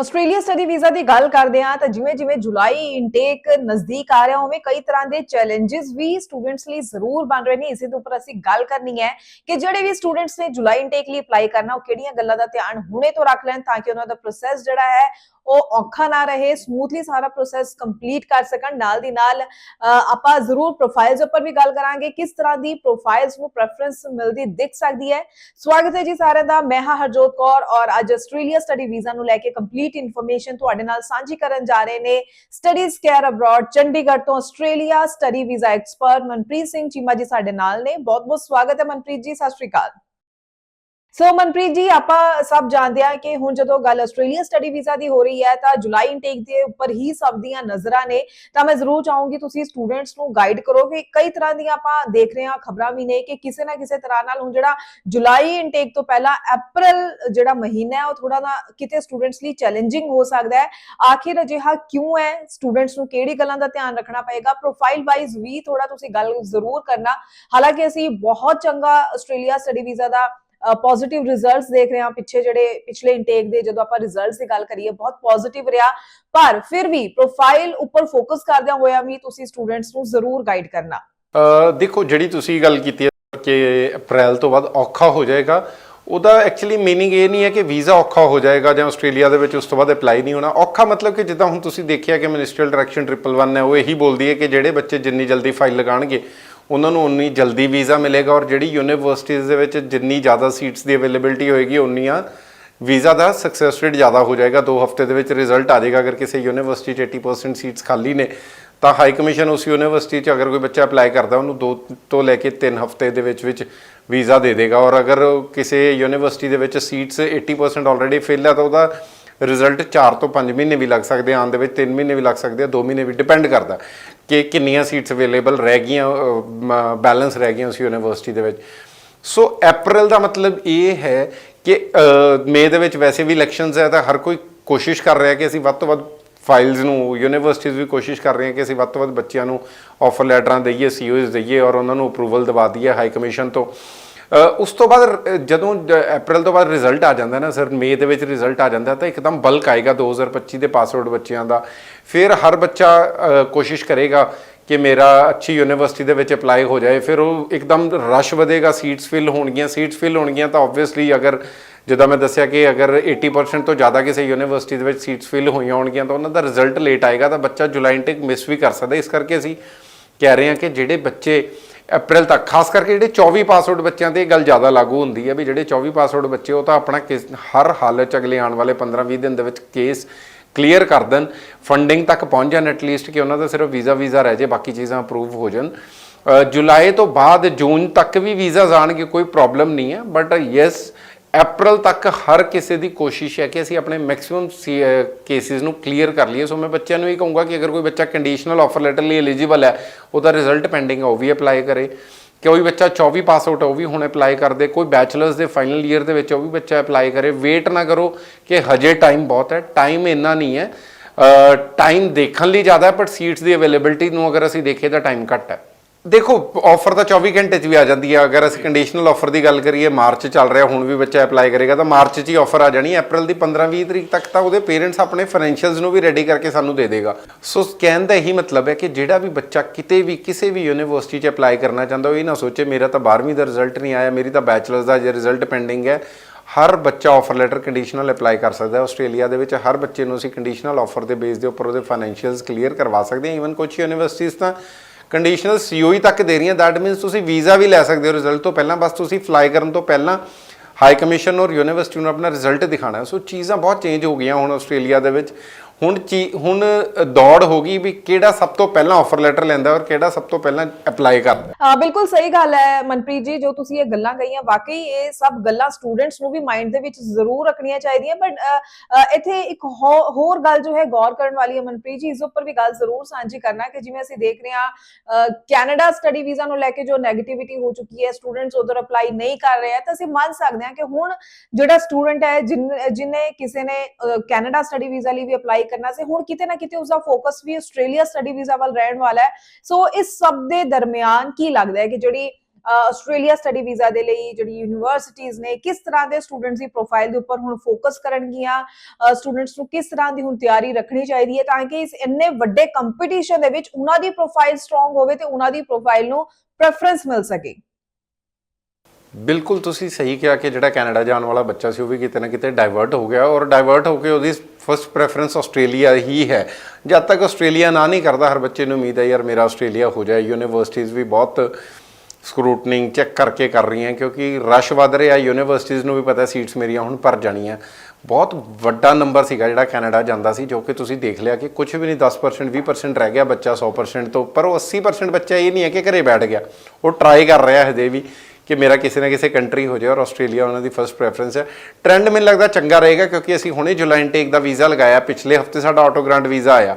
Australia study visa ਦੀ ਗੱਲ ਕਰਦੇ ਹਾਂ ਤਾਂ ਜਿਵੇਂ ਜਿਵੇਂ ਜੁਲਾਈ ਇਨਟੇਕ ਨਜ਼ਦੀਕ ਆ ਰਿਹਾ, ਉਵੇਂ ਕਈ ਤਰ੍ਹਾਂ ਦੇ ਚੈਲੰਜਸ ਵੀ ਸਟੂਡੈਂਟਸ ਲਈ ਜ਼ਰੂਰ ਬਣ ਰਹੇ ਨੇ। ਇਸੇ ਦੇ ਉੱਪਰ ਅਸੀਂ ਗੱਲ ਕਰਨੀ ਹੈ ਕਿ ਜਿਹੜੇ ਵੀ ਸਟੂਡੈਂਟਸ ਨੇ ਜੁਲਾਈ ਇਨਟੇਕ ਲਈ ਅਪਲਾਈ ਕਰਨਾ, ਉਹ ਕਿਹੜੀਆਂ ਗੱਲਾਂ ਦਾ ਧਿਆਨ ਹੁਣੇ ਤੋਂ ਰੱਖ ਲੈਣ ਤਾਂ ਕਿ ਉਹਨਾਂ ਦਾ ਪ੍ਰੋਸੈਸ ਜਿਹੜਾ ਹੈ ਉਹ ਔਖਾ ਨਾ ਰਹੇ ਸਮੂਥਲੀ ਸਾਰਾ ਪ੍ਰੋਸੈਸ ਕੰਪਲੀਟ ਕਰ ਸਕਣ। ਨਾਲ ਦੀ ਨਾਲ ਆਪਾਂ ਜ਼ਰੂਰ ਪ੍ਰੋਫਾਈਲਸ ਉੱਪਰ ਵੀ ਗੱਲ ਕਰਾਂਗੇ, ਕਿਸ ਤਰ੍ਹਾਂ ਦੀ ਪ੍ਰੋਫਾਈਲਸ ਨੂੰ ਪ੍ਰੈਫਰੈਂਸ ਮਿਲਦੀ ਦਿਖ ਸਕਦੀ ਹੈ। ਸਵਾਗਤ ਹੈ ਜੀ ਸਾਰਿਆਂ ਦਾ, ਮੈਂ ਹਾਂ ਹਰਜੋਤ ਕੌਰ ਔਰ ਅੱਜ ਆਸਟ੍ਰੇਲੀਆ ਸਟੱਡੀ ਵੀਜ਼ਾ ਨੂੰ ਲੈ ਕੇ ਕੰਪਲੀਟ ਇਨਫੋਰਮੇਸ਼ਨ ਤੁਹਾਡੇ ਨਾਲ ਸਾਂਝੀ ਕਰਨ ਜਾ ਰਹੇ ਨੇ। ਸਟੱਡੀਜ਼ ਕੇਅਰ ਅਬਰਾਡ ਚੰਡੀਗੜ੍ਹ ਤੋਂ Australia study visa expert Manpreet Singh Cheema ji ਸਾਡੇ ਨਾਲ ਨੇ। ਬਹੁਤ ਬਹੁਤ ਸਵਾਗਤ ਹੈ ਮਨਪ੍ਰੀਤ ਜੀ, ਸਤਿ ਸ਼੍ਰੀ ਅਕਾਲ। ਸੋ ਮਨਪ੍ਰੀਤ ਜੀ ਆਪਾਂ ਸਭ ਜਾਣਦੇ ਹਾਂ ਕਿ ਹੁਣ ਜਦੋਂ ਗੱਲ ਆਸਟ੍ਰੇਲੀਆ ਸਟੱਡੀ ਵੀਜ਼ਾ ਦੀ ਹੋ ਰਹੀ ਹੈ, ਤਾਂ ਜੁਲਾਈ ਇਨਟੇਕ ਦੇ ਉੱਪਰ ਹੀ ਸਭ ਦੀਆਂ ਨਜ਼ਰਾਂ ਨੇ। ਤਾਂ ਮੈਂ ਜ਼ਰੂਰ ਚਾਹੂੰਗੀ ਤੁਸੀਂ ਸਟੂਡੈਂਟਸ ਨੂੰ ਗਾਈਡ ਕਰੋ ਕਿ ਕਈ ਤਰ੍ਹਾਂ ਦੀਆਂ ਆਪਾਂ ਦੇਖ ਰਹੇ ਹਾਂ ਖਬਰਾਂ ਵੀ ਨੇ ਕਿ ਕਿਸੇ ਨਾ ਕਿਸੇ ਤਰ੍ਹਾਂ ਨਾਲ ਹੁਣ ਜਿਹੜਾ ਜੁਲਾਈ ਇਨਟੇਕ ਤੋਂ ਪਹਿਲਾਂ ਅਪ੍ਰੈਲ ਜਿਹੜਾ ਮਹੀਨਾ ਹੈ, ਉਹ ਥੋੜਾ ਨਾ ਕਿਤੇ ਸਟੂਡੈਂਟਸ ਲਈ ਚੈਲੰਜਿੰਗ ਹੋ ਸਕਦਾ ਹੈ। ਆਖਿਰ ਅਜਿਹਾ ਕਿਉਂ ਹੈ? ਸਟੂਡੈਂਟਸ ਨੂੰ ਕਿਹੜੀ ਗੱਲਾਂ ਦਾ ਧਿਆਨ ਰੱਖਣਾ ਪਏਗਾ? ਪ੍ਰੋਫਾਈਲ ਵਾਈਜ਼ ਵੀ ਥੋੜਾ ਤੁਸੀਂ ਗੱਲ ਜ਼ਰੂਰ ਕਰਨਾ। ਹਾਲਾਂਕਿ ਅਸੀਂ ਬਹੁਤ ਚੰਗਾ ਆਸਟ੍ਰੇਲੀਆ ਸਟੱਡੀ ਵੀਜ਼ਾ ਦਾ ਪੋਜ਼ਿਟਿਵ ਰਿਜ਼ਲਟਸ ਦੇਖ ਰਹੇ ਹਾਂ ਪਿੱਛੇ ਜਿਹੜੇ ਪਿਛਲੇ ਇਨਟੇਕ ਦੇ ਜਦੋਂ ਆਪਾਂ ਰਿਜ਼ਲਟਸ ਦੀ ਗੱਲ ਕਰੀਏ ਬਹੁਤ ਪੋਜ਼ਿਟਿਵ ਰਿਹਾ ਪਰ ਫਿਰ ਵੀ ਪ੍ਰੋਫਾਈਲ ਉੱਪਰ ਫੋਕਸ ਕਰਦਿਆਂ ਹੋਇਆ ਵੀ ਤੁਸੀਂ ਸਟੂਡੈਂਟਸ ਨੂੰ ਜ਼ਰੂਰ ਗਾਈਡ ਕਰਨਾ ਅ, ਦੇਖੋ ਜਿਹੜੀ ਤੁਸੀਂ ਗੱਲ ਕੀਤੀ ਹੈ ਕਿ ਅਪ੍ਰੈਲ ਤੋਂ ਬਾਅਦ ਔਖਾ ਹੋ ਜਾਏਗਾ ਉਹਦਾ ਐਕਚੁਅਲੀ मीनिंग ਇਹ ਨਹੀਂ ਹੈ ਕਿ ਵੀਜ਼ਾ ਔਖਾ ਹੋ ਜਾਏਗਾ ਜਾਂ ਆਸਟ੍ਰੇਲੀਆ ਦੇ ਵਿੱਚ ਉਸ ਤੋਂ ਬਾਅਦ ਅਪਲਾਈ ਨਹੀਂ ਹੋਣਾ ਔਖਾ ਮਤਲਬ ਕਿ ਜਿੱਦਾਂ ਹੁਣ ਤੁਸੀਂ ਦੇਖਿਆ ਕਿ ਮਿਨਿਸਟਰੀਅਲ ਡਾਇਰੈਕਸ਼ਨ 111 ਹੈ ਉਹ ਇਹੀ ਬੋਲਦੀ ਹੈ ਕਿ ਜਿਹੜੇ ਬੱਚੇ ਜਿੰਨੀ ਜਲਦੀ ਫਾਈਲ ਲਗਾਣਗੇ ਉਹਨਾਂ ਨੂੰ ਉਨੀ ਜਲਦੀ ਵੀਜ਼ਾ ਮਿਲੇਗਾ ਔਰ ਜਿਹੜੀ ਯੂਨੀਵਰਸਿਟੀਜ਼ ਦੇ ਵਿੱਚ ਜਿੰਨੀ ਜ਼ਿਆਦਾ ਸੀਟਸ ਦੀ ਅਵੇਲੇਬਿਲਟੀ ਹੋਏਗੀ, ਉਨੀਆਂ ਵੀਜ਼ਾ ਦਾ ਸਕਸੈਸ ਰੇਟ ਜ਼ਿਆਦਾ ਹੋ ਜਾਏਗਾ। 2 ਹਫ਼ਤੇ ਦੇ ਵਿੱਚ ਰਿਜ਼ਲਟ ਆ ਜਾਏਗਾ। ਅਗਰ ਕਿਸੇ ਯੂਨੀਵਰਸਿਟੀ 'ਚ 80% ਸੀਟਸ ਖਾਲੀ ਨੇ, ਤਾਂ ਹਾਈ ਕਮਿਸ਼ਨ ਉਸ ਯੂਨੀਵਰਸਿਟੀ 'ਚ ਅਗਰ ਕੋਈ ਬੱਚਾ ਅਪਲਾਈ ਕਰਦਾ, ਉਹਨੂੰ 2 ਤੋਂ ਲੈ ਕੇ 3 ਹਫ਼ਤੇ ਦੇ ਵਿੱਚ ਵਿੱਚ ਵੀਜ਼ਾ ਦੇ ਦੇਗਾ। ਔਰ ਅਗਰ ਕਿਸੇ ਯੂਨੀਵਰਸਿਟੀ ਦੇ ਵਿੱਚ ਸੀਟਸ 80% ਆਲਰੇਡੀ ਫਿਲ ਹੈ ਤਾਂ ਉਹਦਾ ਰਿਜ਼ਲਟ 4 ਤੋਂ 5 ਮਹੀਨੇ ਵੀ ਲੱਗ ਸਕਦੇ ਆਉਣ ਦੇ ਵਿੱਚ 3 ਮਹੀਨੇ ਵੀ ਲੱਗ ਸਕਦੇ ਆ 2 ਮਹੀਨੇ ਵੀ ਡਿਪੈਂਡ ਕਰਦਾ ਕਿ ਕਿੰਨੀਆਂ ਸੀਟਸ ਅਵੇਲੇਬਲ ਰਹਿ ਗਈਆਂ ਬੈਲੈਂਸ ਰਹਿ ਗਈਆਂ ਉਸ ਯੂਨੀਵਰਸਿਟੀ ਦੇ ਵਿੱਚ। ਸੋ ਅਪ੍ਰੈਲ ਦਾ ਮਤਲਬ ਇਹ ਹੈ ਕਿ ਮਈ ਦੇ ਵਿੱਚ ਵੈਸੇ ਵੀ ਇਲੈਕਸ਼ਨਸ ਹੈ ਤਾਂ ਹਰ ਕੋਈ ਕੋਸ਼ਿਸ਼ ਕਰ ਰਿਹਾ ਕਿ ਅਸੀਂ ਵੱਧ ਤੋਂ ਵੱਧ ਫਾਈਲਸ ਨੂੰ ਯੂਨੀਵਰਸਿਟੀਜ਼ ਵੀ ਕੋਸ਼ਿਸ਼ ਕਰ ਰਹੀਆਂ ਕਿ ਅਸੀਂ ਵੱਧ ਤੋਂ ਵੱਧ ਬੱਚਿਆਂ ਨੂੰ ਆਫਰ ਲੈਟਰਾਂ ਦਈਏ ਸੀਓਜ਼ ਦਈਏ ਔਰ ਉਹਨਾਂ ਨੂੰ ਅਪਰੂਵਲ ਦਿਵਾ ਦਈਏ ਹਾਈ ਕਮਿਸ਼ਨ ਤੋਂ। ਉਸ ਤੋਂ ਬਾਅਦ ਜਦੋਂ ਜ- ਅਪ੍ਰੈਲ ਤੋਂ ਬਾਅਦ ਰਿਜ਼ਲਟ ਆ ਜਾਂਦਾ ਨਾ, ਸਰ ਮਈ ਦੇ ਵਿੱਚ ਰਿਜ਼ਲਟ ਆ ਜਾਂਦਾ, ਤਾਂ ਇੱਕਦਮ ਬਲਕ ਆਏਗਾ 2025 ਦੇ ਪਾਸਵਰਡ ਬੱਚਿਆਂ ਦਾ। ਫਿਰ ਹਰ ਬੱਚਾ ਕੋਸ਼ਿਸ਼ ਕਰੇਗਾ ਕਿ ਮੇਰਾ ਅੱਛੀ ਯੂਨੀਵਰਸਿਟੀ ਦੇ ਵਿੱਚ ਅਪਲਾਈ ਹੋ ਜਾਏ। ਫਿਰ ਉਹ ਇੱਕਦਮ ਰਸ਼ ਵਧੇਗਾ ਸੀਟਸ ਫਿਲ ਹੋਣਗੀਆਂ ਸੀਟਸ ਫਿਲ ਹੋਣਗੀਆਂ, ਤਾਂ ਆਬਵੀਅਸਲੀ ਅਗਰ, ਜਿੱਦਾਂ ਮੈਂ ਦੱਸਿਆ ਕਿ ਅਗਰ 80% ਤੋਂ ਜ਼ਿਆਦਾ ਕਿਸੇ ਯੂਨੀਵਰਸਿਟੀ ਦੇ ਵਿੱਚ ਸੀਟਸ ਫਿਲ ਹੋਈਆਂ ਹੋਣਗੀਆਂ, ਤਾਂ ਉਹਨਾਂ ਦਾ ਰਿਜ਼ਲਟ ਲੇਟ ਆਏਗਾ, ਤਾਂ ਬੱਚਾ ਜੁਲਾਈ ਇਨਟੇਕ ਮਿਸ ਵੀ ਕਰ ਸਕਦਾ। ਇਸ ਕਰਕੇ ਅਸੀਂ ਕਹਿ ਰਹੇ ਹਾਂ ਕਿ ਜਿਹੜੇ ਬੱਚੇ ਅਪ੍ਰੈਲ ਤੱਕ, ਖਾਸ ਕਰਕੇ ਜਿਹੜੇ 24 ਪਾਸ ਬੱਚਿਆਂ ਤੇ ਇਹ ਗੱਲ ਜ਼ਿਆਦਾ ਲਾਗੂ ਹੁੰਦੀ ਹੈ ਵੀ ਜਿਹੜੇ 24 ਪਾਸ ਬੱਚੇ, ਉਹ ਤਾਂ ਆਪਣਾ ਕਿਸ- ਹਰ ਹਾਲਤ ਚ ਅਗਲੇ ਆਉਣ ਵਾਲੇ 15-20 ਦਿਨ ਦੇ ਵਿੱਚ ਕੇਸ ਕਲੀਅਰ ਕਰ ਦੇਣ ਫੰਡਿੰਗ ਤੱਕ ਪਹੁੰਚ ਜਾਣ ਐਟਲੀਸਟ ਕਿ ਉਹਨਾਂ ਦਾ ਸਿਰਫ ਵੀਜ਼ਾ ਵੀਜ਼ਾ ਰਹਿ ਜੇ, ਬਾਕੀ ਚੀਜ਼ਾਂ ਅਪਰੂਵ ਹੋ ਜਾਣ। ਜੁਲਾਈ ਤੋਂ ਬਾਅਦ ਜੂਨ ਤੱਕ ਵੀ ਵੀਜ਼ਾ ਜਾਣਗੇ ਕੋਈ ਪ੍ਰੋਬਲਮ ਨਹੀਂ ਹੈ ਬਟ ਯੈਸ ਅਪ੍ਰੈਲ ਤੱਕ ਹਰ ਕਿਸੇ ਦੀ ਕੋਸ਼ਿਸ਼ ਹੈ ਕਿ ਅਸੀਂ ਆਪਣੇ ਮੈਕਸਿਮਮ ਕੇਸਿਸ ਨੂੰ ਕਲੀਅਰ ਕਰ ਲਈਏ। ਸੋ ਮੈਂ ਬੱਚਿਆਂ ਨੂੰ ਇਹ ਕਹੂੰਗਾ ਕਿ ਅਗਰ ਕੋਈ ਬੱਚਾ ਕੰਡੀਸ਼ਨਲ ਆਫਰ ਲੈਟਰ ਲਈ ਐਲੀਜੀਬਲ ਹੈ, ਉਹਦਾ ਰਿਜ਼ਲਟ ਪੈਂਡਿੰਗ ਹੈ ਉਹ ਵੀ ਅਪਲਾਈ ਕਰੇ। ਕੋਈ ਬੱਚਾ 24 ਪਾਸ ਆਊਟ ਹੈ ਉਹ ਵੀ ਹੁਣ ਅਪਲਾਈ ਕਰ ਦੇ। ਕੋਈ ਬੈਚਲਰਸ ਦੇ ਫਾਈਨਲ ਈਅਰ ਦੇ ਵਿੱਚ ਉਹ ਵੀ ਬੱਚਾ ਅਪਲਾਈ ਕਰੇ। ਵੇਟ ਨਾ ਕਰੋ ਕਿ ਹਜੇ ਟਾਈਮ ਬਹੁਤ ਹੈ। ਟਾਈਮ ਇੰਨਾ ਨਹੀਂ ਹੈ। ਟਾਈਮ ਦੇਖਣ ਲਈ ਜ਼ਿਆਦਾ ਹੈ ਪਰ ਸੀਟਸ ਦੀ ਅਵੇਲੇਬਿਲਟੀ ਨੂੰ ਅਗਰ ਅਸੀਂ ਦੇਖੀਏ ਤਾਂ ਟਾਈਮ ਘੱਟ ਹੈ। ਦੇਖੋ ਆਫਰ ਤਾਂ 24 ਘੰਟੇ 'ਚ ਵੀ ਆ ਜਾਂਦੀ ਹੈ ਅਗਰ ਅਸੀਂ ਕੰਡੀਸ਼ਨਲ ਆਫਰ ਦੀ ਗੱਲ ਕਰੀਏ, ਮਾਰਚ ਚੱਲ ਰਿਹਾ, ਹੁਣ ਵੀ ਬੱਚਾ ਅਪਲਾਈ ਕਰੇਗਾ, ਤਾਂ ਮਾਰਚ 'ਚ ਹੀ ਆਫਰ ਆ ਜਾਣੀ ਅਪ੍ਰੈਲ ਦੀ 15-20 ਤਰੀਕ ਤੱਕ ਤਾਂ ਉਹਦੇ ਪੇਰੈਂਟਸ ਆਪਣੇ ਫਾਈਨੈਂਸ਼ੀਅਲਸ ਨੂੰ ਵੀ ਰੈਡੀ ਕਰਕੇ ਸਾਨੂੰ ਦੇ ਦੇਗਾ। ਸੋ ਕਹਿਣ ਦਾ ਇਹੀ ਮਤਲਬ ਹੈ ਕਿ ਜਿਹੜਾ ਵੀ ਬੱਚਾ ਕਿਤੇ ਵੀ, ਕਿਸੇ ਵੀ ਯੂਨੀਵਰਸਿਟੀ 'ਚ ਅਪਲਾਈ ਕਰਨਾ ਚਾਹੁੰਦਾ, ਉਹ ਇਹ ਨਾ ਸੋਚੇ, ਮੇਰਾ ਤਾਂ 12ਵੀਂ ਦਾ ਰਿਜ਼ਲਟ ਨਹੀਂ ਆਇਆ, ਮੇਰੀ ਤਾਂ ਬੈਚਲਰਸ ਦਾ ਜੇ ਰਿਜ਼ਲਟ ਪੈਂਡਿੰਗ ਹੈ, ਹਰ ਬੱਚਾ ਆਫਰ ਲੈਟਰ ਕੰਡੀਸ਼ਨਲ ਅਪਲਾਈ ਕਰ ਸਕਦਾ ਹੈ। ਆਸਟ੍ਰੇਲੀਆ ਦੇ ਵਿੱਚ ਹਰ ਬੱਚੇ ਨੂੰ ਅਸੀਂ ਕੰਡੀਸ਼ਨਲ ਆਫਰ ਦੇ ਬੇਸ ਦੇ ਉੱਪਰ ਉਹਦੇ ਫਾਈਨੈਂਸ਼ੀਅਲਸ ਕਲੀਅਰ ਕਰਵਾ ਸਕਦੇ ਹਾਂ। ਈਵਨ ਕੁਝ ਯੂਨੀਵਰਸਿਟੀਜ਼ ਤਾਂ ਕੰਡੀਸ਼ਨਲ ਸੀਓਈ ਤੱਕ ਦੇ ਰਹੀਆਂ ਦੈਟ ਮੀਨਸ ਤੁਸੀਂ ਵੀਜ਼ਾ ਵੀ ਲੈ ਸਕਦੇ ਹੋ ਰਿਜ਼ਲਟ ਤੋਂ ਪਹਿਲਾਂ, ਬਸ ਤੁਸੀਂ ਫਲਾਈ ਕਰਨ ਤੋਂ ਪਹਿਲਾਂ ਹਾਈ ਕਮਿਸ਼ਨ ਔਰ ਯੂਨੀਵਰਸਿਟੀ ਨੂੰ ਆਪਣਾ ਰਿਜ਼ਲਟ ਦਿਖਾਣਾ ਸੋ ਚੀਜ਼ਾਂ ਬਹੁਤ ਚੇਂਜ ਹੋ ਗਈਆਂ ਹੁਣ ਆਸਟ੍ਰੇਲੀਆ ਦੇ ਵਿੱਚ। ਹੁਣ ਚੀ ਹੁਣ ਦੌੜ ਹੋ ਗਈ ਵੀ ਕਿਹੜਾ ਸਭ ਤੋਂ ਪਹਿਲਾਂ ਆਫਰ ਲੈਟਰ ਲੈਂਦਾ ਔਰ ਕਿਹੜਾ ਸਭ ਤੋਂ ਪਹਿਲਾਂ ਅਪਲਾਈ ਕਰਦਾ? ਬਿਲਕੁਲ ਸਹੀ ਗੱਲ ਹੈ ਮਨਪ੍ਰੀਤ ਜੀ, ਜੋ ਤੁਸੀਂ ਇਹ ਗੱਲਾਂ ਕਹੀਆਂ, ਵਾਕਈ ਇਹ ਸਭ ਗੱਲਾਂ ਸਟੂਡੈਂਟਸ ਨੂੰ ਵੀ ਮਾਈਂਡ ਦੇ ਵਿੱਚ ਜ਼ਰੂਰ ਰੱਖਣੀਆਂ ਚਾਹੀਦੀਆਂ ਬਟ ਇੱਥੇ ਇੱਕ ਹੋਰ ਗੱਲ ਜੋ ਹੈ ਗੌਰ ਕਰਨ ਵਾਲੀ ਹੈ ਮਨਪ੍ਰੀਤ ਜੀ, ਇਸ ਉੱਪਰ ਵੀ ਗੱਲ ਜ਼ਰੂਰ ਸਾਂਝੀ ਕਰਨਾ ਕਿ ਜਿਵੇਂ ਅਸੀਂ ਦੇਖ ਰਹੇ ਹਾਂ ਕੈਨੇਡਾ ਸਟੱਡੀ ਵੀਜ਼ਾ ਨੂੰ ਲੈ ਕੇ ਜੋ 네ਗੇਟਿਵਿਟੀ ਹੋ ਚੁੱਕੀ ਹੈ ਸਟੂਡੈਂਟਸ ਉਧਰ ਅਪਲਾਈ ਨਹੀਂ ਕਰ ਰਹੇ ਹੈ, ਤਾਂ ਅਸੀਂ ਮੰਨ ਸਕਦੇ ਹਾਂ ਕਿ ਹੁਣ ਜਿਹੜਾ ਸਟੂਡੈਂਟ ਹੈ, ਜਿਨੇ ਜਿਹਨੇ ਕਿਸੇ ਨੇ ਕੈਨੇਡਾ ਸਟੱਡੀ ਵੀਜ਼ਾ ਲਈ ਵੀ ਅਪਲਾਈ ਕਰਨਾ ਸੀ। ਹੁਣ ਕਿਤੇ ਨਾ ਕਿਤੇ ਉਸਦਾ ਫੋਕਸ ਵੀ ਆਸਟ੍ਰੇਲੀਆ ਸਟੱਡੀ ਵੀਜ਼ਾ ਵੱਲ ਰਹਿਣ ਵਾਲਾ ਹੈ। ਸੋ ਇਸ ਸਭ ਦੇ ਦਰਮਿਆਨ ਕੀ ਲੱਗਦਾ ਹੈ ਕਿ ਜਿਹੜੀ ਆਸਟ੍ਰੇਲੀਆ ਸਟੱਡੀ ਵੀਜ਼ਾ ਦੇ ਲਈ ਜਿਹੜੀ ਯੂਨੀਵਰਸਿਟੀਆਂ ਨੇ ਕਿਸ ਤਰ੍ਹਾਂ ਦੇ ਸਟੂਡੈਂਟਸ ਦੀ ਪ੍ਰੋਫਾਈਲ ਦੇ ਉੱਪਰ ਹੁਣ ਫੋਕਸ ਕਰਨਗੀਆਂ ਸਟੂਡੈਂਟਸ ਨੂੰ ਕਿਸ ਤਰ੍ਹਾਂ ਦੀ ਹੁਣ ਤਿਆਰੀ ਰੱਖਣੀ ਚਾਹੀਦੀ ਹੈ ਤਾਂ ਕਿ ਇਸ ਇੰਨੇ ਵੱਡੇ ਕੰਪੀਟੀਸ਼ਨ ਦੇ ਵਿੱਚ ਉਹਨਾਂ ਦੀ ਪ੍ਰੋਫਾਈਲ ਸਟਰੋਂਗ ਹੋਵੇ ਤੇ ਉਹਨਾਂ ਦੀ ਪ੍ਰੋਫਾਈਲ ਨੂੰ ਪ੍ਰੈਫਰੈਂਸ ਮਿਲ ਸਕੇ। ਬਿਲਕੁਲ ਤੁਸੀਂ ਸਹੀ ਕਿਹਾ ਕਿ ਜਿਹੜਾ ਕੈਨੇਡਾ ਜਾਣ ਵਾਲਾ ਬੱਚਾ ਸੀ ਉਹ ਵੀ ਕਿਤੇ ਨਾ ਕਿਤੇ ਡਾਇਵਰਟ ਹੋ ਗਿਆ ਔਰ ਡਾਇਵਰਟ ਹੋ ਕੇ ਉਹਦੀ ਫਸਟ ਪ੍ਰੈਫਰੈਂਸ ਆਸਟ੍ਰੇਲੀਆ ਹੀ ਹੈ। ਜਦ ਤੱਕ ਆਸਟ੍ਰੇਲੀਆ ਨਾ ਨਹੀਂ ਕਰਦਾ, ਹਰ ਬੱਚੇ ਨੂੰ ਉਮੀਦ ਹੈ ਯਾਰ ਮੇਰਾ ਆਸਟ੍ਰੇਲੀਆ ਹੋ ਜਾਏ। ਯੂਨੀਵਰਸਿਟੀਜ਼ ਵੀ ਬਹੁਤ ਸਕਰੂਟਨਿੰਗ ਚੈੱਕ ਕਰਕੇ ਕਰ ਰਹੀਆਂ, ਕਿਉਂਕਿ ਰਸ਼ ਵੱਧ ਰਿਹਾ। ਯੂਨੀਵਰਸਿਟੀਜ਼ ਨੂੰ ਵੀ ਪਤਾ ਸੀਟਸ ਮੇਰੀਆਂ ਹੁਣ ਭਰ ਜਾਣੀਆਂ। ਬਹੁਤ ਵੱਡਾ ਨੰਬਰ ਸੀਗਾ ਜਿਹੜਾ ਕੈਨੇਡਾ ਜਾਂਦਾ ਸੀ, ਜੋ ਕਿ ਤੁਸੀਂ ਦੇਖ ਲਿਆ ਕਿ ਕੁਝ ਵੀ ਨਹੀਂ 10% 20% ਰਹਿ ਗਿਆ ਬੱਚਾ 100% ਤੋਂ। ਪਰ ਉਹ 80% ਬੱਚਾ ਇਹ ਨਹੀਂ ਹੈ ਕਿ ਘਰੇ ਬੈਠ ਗਿਆ। ਉਹ ਟਰਾਈ ਕਰ ਰਿਹਾ ਹਜੇ ਵੀ। ਕਿ ਮੇਰਾ ਕਿਸੇ ਨਾ ਕਿਸੇ ਕੰਟਰੀ ਹੋ ਜਾਏ ਔਰ ਆਸਟ੍ਰੇਲੀਆ ਉਹਨਾਂ ਦੀ ਫਰਸਟ ਪ੍ਰੈਫਰੈਂਸ ਹੈ। ਟ੍ਰੈਂਡ ਮੈਨੂੰ ਲੱਗਦਾ ਚੰਗਾ ਰਹੇਗਾ ਕਿਉਂਕਿ ਅਸੀਂ ਹੁਣੇ ਜੁਲਾਈ ਇਨਟੇਕ ਦਾ ਵੀਜ਼ਾ ਲਗਾਇਆ, ਪਿਛਲੇ ਹਫ਼ਤੇ ਸਾਡਾ ਆਟੋ ਗ੍ਰਾਂਟ ਵੀਜ਼ਾ ਆਇਆ।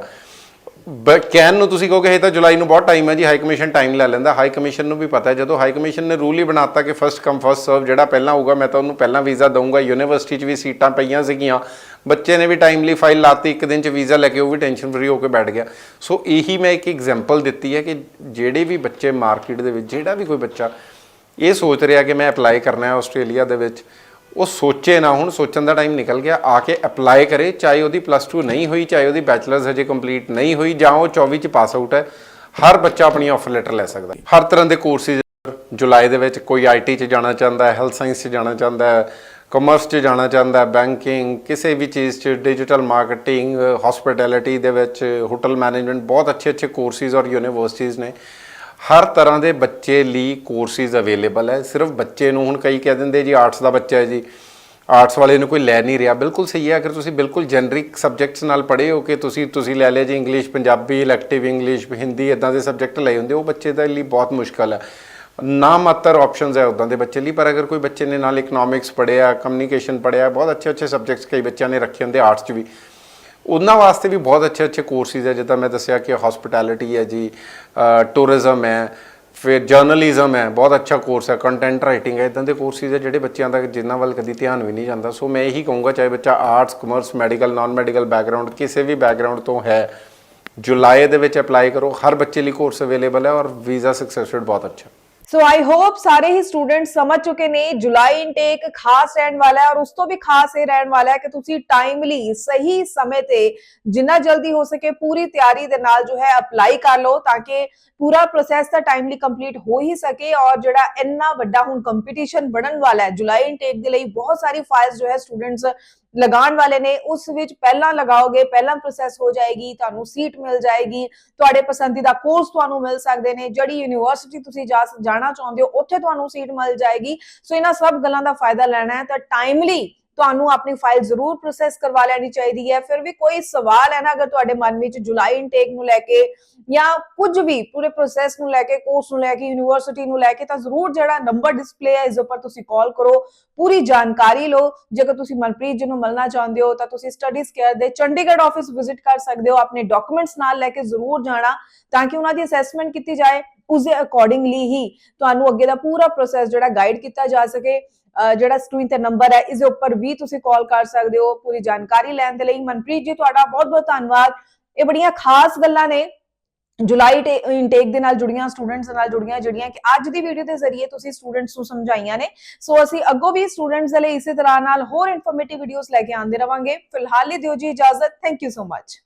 ਬਟ ਕੈਨ ਨੂੰ ਤੁਸੀਂ ਕਹੋਗੇ, ਇਹ ਤਾਂ ਜੁਲਾਈ ਨੂੰ ਬਹੁਤ ਟਾਈਮ ਹੈ ਜੀ ਹਾਈ ਕਮਿਸ਼ਨ ਟਾਈਮ ਲੈ ਲੈਂਦਾ। ਹਾਈ ਕਮਿਸ਼ਨ ਨੂੰ ਵੀ ਪਤਾ ਹੈ, ਜਦੋਂ ਹਾਈ ਕਮਿਸ਼ਨ ਨੇ ਰੂਲ ਹੀ ਬਣਾਤਾ ਕਿ ਫਰਸਟ ਕਮ ਫਰਸਟ ਸਰਵ ਜਿਹੜਾ ਪਹਿਲਾਂ ਹੋਊਗਾ, ਮੈਂ ਤਾਂ ਉਹਨੂੰ ਪਹਿਲਾਂ ਵੀਜ਼ਾ ਦਊਂਗਾ। ਯੂਨੀਵਰਸਿਟੀ 'ਚ ਵੀ ਸੀਟਾਂ ਪਈਆਂ ਸੀਗੀਆਂ। ਬੱਚੇ ਨੇ ਵੀ ਟਾਈਮਲੀ ਫਾਈਲ ਲਾਤੀ, ਇੱਕ ਦਿਨ 'ਚ ਵੀਜ਼ਾ ਲੈ ਕੇ ਉਹ ਵੀ ਟੈਨਸ਼ਨ ਫਰੀ ਹੋ ਕੇ ਬੈਠ ਗਿਆ। ਸੋ ਇਹੀ ਮੈਂ ਇੱਕ ਐਗਜ਼ਾਮਪਲ ਦਿੱਤੀ ਹੈ ਕਿ ਜਿਹੜੇ ਵੀ ਬੱਚੇ ਮਾਰਕੀਟ ਦੇ ਵਿੱਚ, ਜਿਹੜਾ ਵੀ ਕੋਈ ਬੱਚਾ ਇਹ ਸੋਚ ਰਿਹਾ ਕਿ ਮੈਂ ਅਪਲਾਈ ਕਰਨਾ ਹੈ ਆਸਟ੍ਰੇਲੀਆ ਦੇ ਵਿੱਚ। ਉਹ ਸੋਚੇ ਨਾ ਹੁਣ, ਸੋਚਣ ਦਾ ਟਾਈਮ ਨਿਕਲ ਗਿਆ। ਆ ਕੇ ਅਪਲਾਈ ਕਰੇ, ਚਾਹੇ ਉਹਦੀ ਪਲੱਸ 2 ਨਹੀਂ ਹੋਈ, ਚਾਹੇ ਉਹਦੀ ਬੈਚਲਰਸ ਹਜੇ ਕੰਪਲੀਟ ਨਹੀਂ ਹੋਈ, ਜਾਂ ਉਹ 24 ਚ ਪਾਸ ਆਊਟ ਹੈ। ਹਰ ਬੱਚਾ ਆਪਣੀ ਆਫਰ ਲੈਟਰ ਲੈ ਸਕਦਾ ਹਰ ਤਰ੍ਹਾਂ ਦੇ ਕੋਰਸਿਸ ਜੁਲਾਈ ਦੇ ਵਿੱਚ ਕੋਈ ਆਈਟੀ ਚ ਜਾਣਾ ਚਾਹੁੰਦਾ ਹੈ ਹੈਲਥ ਸਾਇੰਸ ਚ ਜਾਣਾ ਚਾਹੁੰਦਾ ਹੈ ਕਮਰਸ ਚ ਜਾਣਾ ਚਾਹੁੰਦਾ ਹੈ ਬੈਂਕਿੰਗ ਕਿਸੇ ਵੀ ਚੀਜ਼ ਚ ਡਿਜੀਟਲ ਮਾਰਕੀਟਿੰਗ ਹਸਪਿਟੈਲਿਟੀ ਦੇ ਵਿੱਚ ਹੋਟਲ ਮੈਨੇਜਮੈਂਟ ਬਹੁਤ ਅੱਛੇ ਅੱਛੇ ਕੋਰਸਿਸ ਔਰ ਯੂਨੀਵਰਸਿਟੀਜ਼ ਨੇ। ਹਰ ਤਰ੍ਹਾਂ ਦੇ ਬੱਚੇ ਲਈ ਕੋਰਸਿਸ ਅਵੇਲੇਬਲ ਹੈ। ਸਿਰਫ ਬੱਚੇ ਨੂੰ ਹੁਣ ਕਈ ਕਹਿ ਦਿੰਦੇ ਜੀ ਆਰਟਸ ਦਾ ਬੱਚਾ ਹੈ ਜੀ। ਆਰਟਸ ਵਾਲੇ ਨੂੰ ਕੋਈ ਲੈ ਨਹੀਂ ਰਿਹਾ। ਬਿਲਕੁਲ ਸਹੀ ਹੈ। ਅਗਰ ਤੁਸੀਂ ਬਿਲਕੁਲ ਜੈਨਰਿਕ ਸਬਜੈਕਟਸ ਨਾਲ ਪੜ੍ਹੇ ਹੋ ਕਿ ਤੁਸੀਂ ਤੁਸੀਂ ਲੈ ਲਿਆ ਜੀ English Punjabi elective English Hindi ਇਦਾਂ ਦੇ ਸਬਜੈਕਟ ਲਏ ਹੁੰਦੇ, ਉਹ ਬੱਚੇ ਦੇ ਲਈ ਬਹੁਤ ਮੁਸ਼ਕਲ ਹੈ। ਨਾ ਮਾਤਰ ਆਪਸ਼ਨਸ ਹੈ ਉਦਾਂ ਦੇ ਬੱਚੇ ਲਈ, ਪਰ ਅਗਰ ਕੋਈ ਬੱਚੇ ਨੇ ਨਾਲ ਇਕਨੋਮਿਕਸ ਪੜ੍ਹਿਆ ਕਮਿਊਨੀਕੇਸ਼ਨ ਪੜ੍ਹਿਆ, ਬਹੁਤ ਅੱਛੇ ਅੱਛੇ ਸਬਜੈਕਟਸ ਕਈ ਬੱਚਿਆਂ ਨੇ ਰੱਖੇ ਹੁੰਦੇ ਆਰਟਸ 'ਚ ਵੀ। ਉਹਨਾਂ ਵਾਸਤੇ ਵੀ ਬਹੁਤ ਅੱਛੇ ਅੱਛੇ ਕੋਰਸਿਸ ਹੈ। ਜਿੱਦਾਂ ਮੈਂ ਦੱਸਿਆ ਕਿ ਹਸਪਿਟੈਲਿਟੀ ਹੈ ਜੀ ਟੂਰਿਜ਼ਮ ਹੈ, ਫਿਰ ਜਰਨਲਿਜ਼ਮ ਹੈ, ਬਹੁਤ ਅੱਛਾ ਕੋਰਸ ਹੈ। ਕੰਟੈਂਟ ਰਾਈਟਿੰਗ ਹੈ ਇਦਾਂ ਦੇ ਕੋਰਸਿਸ ਹੈ ਜਿਹੜੇ ਬੱਚਿਆਂ ਦਾ ਜਿਨ੍ਹਾਂ ਵੱਲ ਕਦੀ ਧਿਆਨ ਵੀ ਨਹੀਂ ਜਾਂਦਾ। ਸੋ ਮੈਂ ਇਹੀ ਕਹੂੰਗਾ, ਚਾਹੇ ਬੱਚਾ arts commerce medical non medical background ਕਿਸੇ ਵੀ ਬੈਕਗ੍ਰਾਉਂਡ ਤੋਂ ਹੈ, ਜੁਲਾਈ ਦੇ ਵਿੱਚ ਅਪਲਾਈ ਕਰੋ। ਹਰ ਬੱਚੇ ਲਈ ਕੋਰਸ ਅਵੇਲੇਬਲ ਹੈ ਔਰ ਵੀਜ਼ਾ ਸਕਸੈਸ ਰੇਟ ਬਹੁਤ ਅੱਛਾ। ਸੋ ਆਈ ਹੋਪ ਸਾਰੇ ਹੀ ਸਟੂਡੈਂਟ ਸਮਝ ਚੁੱਕੇ ਨੇ ਜੁਲਾਈ ਇਨਟੇਕ ਖਾਸ ਰਹਿਣ ਵਾਲਾ ਹੈ ਔਰ ਉਸ ਤੋਂ ਵੀ ਖਾਸ ਇਹ ਰਹਿਣ ਵਾਲਾ ਹੈ ਕਿ ਤੁਸੀਂ ਟਾਈਮਲੀ ਸਹੀ ਸਮੇਂ ਤੇ ਜਿੰਨਾ ਜਲਦੀ ਹੋ ਸਕੇ ਪੂਰੀ ਤਿਆਰੀ ਦੇ ਨਾਲ ਜੋ ਹੈ ਅਪਲਾਈ ਕਰ ਲਓ ਤਾਂ ਕਿ ਪੂਰਾ ਪ੍ਰੋਸੈਸ ਤਾਂ ਟਾਈਮਲੀ ਕੰਪਲੀਟ ਹੋ ਹੀ ਸਕੇ ਔਰ ਜਿਹੜਾ ਇੰਨਾ ਵੱਡਾ ਹੁਣ ਕੰਪੀਟੀਸ਼ਨ ਬਣਨ ਵਾਲਾ ਹੈ ਜੁਲਾਈ ਇਨਟੇਕ ਦੇ ਲਈ ਬਹੁਤ ਸਾਰੀ ਫਾਈਲਸ ਜੋ ਹੈ ਸਟੂਡੈਂਟਸ ਲਗਾਉਣ ਵਾਲੇ ਨੇ, ਉਸ ਵਿੱਚ ਪਹਿਲਾਂ ਲਗਾਓਗੇ, ਪਹਿਲਾਂ ਪ੍ਰੋਸੈਸ ਹੋ ਜਾਏਗੀ, ਤੁਹਾਨੂੰ ਸੀਟ ਮਿਲ ਜਾਏਗੀ, ਤੁਹਾਡੇ ਪਸੰਦੀਦਾ ਕੋਰਸ ਤੁਹਾਨੂੰ ਮਿਲ ਸਕਦੇ ਨੇ, ਜਿਹੜੀ ਯੂਨੀਵਰਸਿਟੀ ਤੁਸੀਂ ਜਾ ਜਾਣਾ ਚਾਹੁੰਦੇ ਹੋ, ਉੱਥੇ ਤੁਹਾਨੂੰ ਸੀਟ ਮਿਲ ਜਾਏਗੀ। ਸੋ ਇਹਨਾਂ ਸਭ ਗੱਲਾਂ ਦਾ ਫਾਇਦਾ ਲੈਣਾ ਹੈ, ਤਾਂ ਟਾਈਮਲੀ ਤੁਹਾਨੂੰ ਆਪਣੀ ਫਾਈਲ ਜ਼ਰੂਰ ਪ੍ਰੋਸੈਸ ਕਰਵਾ ਲੈਣੀ ਚਾਹੀਦੀ ਹੈ। ਫਿਰ ਵੀ ਕੋਈ ਸਵਾਲ ਹੈ ਨਾ, ਅਗਰ ਤੁਹਾਡੇ ਮਨ ਵਿੱਚ ਜੁਲਾਈ ਇਨਟੇਕ ਨੂੰ ਲੈ ਕੇ ਜਾਂ ਕੁਝ ਵੀ ਪੂਰੇ ਪ੍ਰੋਸੈਸ ਨੂੰ ਲੈ ਕੇ ਕੋਰਸ ਨੂੰ ਲੈ ਕੇ ਯੂਨੀਵਰਸਿਟੀ ਨੂੰ ਲੈ ਕੇ, ਤਾਂ ਜ਼ਰੂਰ ਜਿਹੜਾ ਨੰਬਰ ਡਿਸਪਲੇ ਹੈ, ਇਸ ਉੱਪਰ ਤੁਸੀਂ ਕਾਲ ਕਰੋ। ਪੂਰੀ ਜਾਣਕਾਰੀ ਲਓ। ਜੇਕਰ ਤੁਸੀਂ ਮਨਪ੍ਰੀਤ ਜੀ ਨੂੰ ਮਿਲਣਾ ਚਾਹੁੰਦੇ ਹੋ, ਤਾਂ ਤੁਸੀਂ ਸਟੱਡੀਜ਼ ਕੇਅਰ ਦੇ ਚੰਡੀਗੜ੍ਹ ਆਫਿਸ ਵਿਜ਼ਿਟ ਕਰ ਸਕਦੇ ਹੋ। ਆਪਣੇ ਡਾਕੂਮੈਂਟਸ ਨਾਲ ਲੈ ਕੇ ਜ਼ਰੂਰ ਜਾਣਾ, ਤਾਂ ਕਿ ਉਹਨਾਂ ਦੀ ਅਸੈਸਮੈਂਟ ਕੀਤੀ ਜਾਏ। ਉਸ ਦੇ ਅਕੋਰਡਿੰਗਲੀ ਹੀ ਤੁਹਾਨੂੰ ਅੱਗੇ ਦਾ ਪੂਰਾ ਪ੍ਰੋਸੈਸ ਜਿਹੜਾ ਗਾਈਡ ਕੀਤਾ ਜਾ ਸਕੇ। ਜਿਹੜਾ ਸਕਰੀਨ ਤੇ ਨੰਬਰ ਹੈ, ਇਸ ਦੇ ਉੱਪਰ ਵੀ ਤੁਸੀਂ ਕਾਲ ਕਰ ਸਕਦੇ ਹੋ, ਪੂਰੀ ਜਾਣਕਾਰੀ ਲੈਣ ਦੇ ਲਈ। ਮਨਪ੍ਰੀਤ ਜੀ, ਤੁਹਾਡਾ ਬਹੁਤ ਬਹੁਤ ਧੰਨਵਾਦ। ਇਹ ਬੜੀਆਂ ਖਾਸ ਗੱਲਾਂ ਨੇ। ਜੁਲਾਈ ਇਨਟੇਕ ਦੇ ਨਾਲ ਜੁੜੀਆਂ ਸਟੂਡੈਂਟਸ ਨਾਲ ਜੁੜੀਆਂ, ਜਿਹੜੀਆਂ ਕਿ ਅੱਜ ਦੀ ਵੀਡੀਓ ਦੇ ਜ਼ਰੀਏ ਤੁਸੀਂ ਸਟੂਡੈਂਟਸ ਨੂੰ ਸਮਝਾਈਆਂ ਨੇ। ਸੋ ਅਸੀਂ ਅੱਗੋਂ ਵੀ ਸਟੂਡੈਂਟਸ ਦੇ ਲਈ ਇਸੇ ਤਰ੍ਹਾਂ ਨਾਲ ਹੋਰ ਇਨਫੋਰਮੇਟਿਵ ਵੀਡੀਓਜ਼ ਲੈ ਕੇ ਆਉਂਦੇ ਰਵਾਂਗੇ। ਫਿਲਹਾਲ ਲਈ ਦਿਓ ਜੀ ਇਜਾਜ਼ਤ। Thank you so much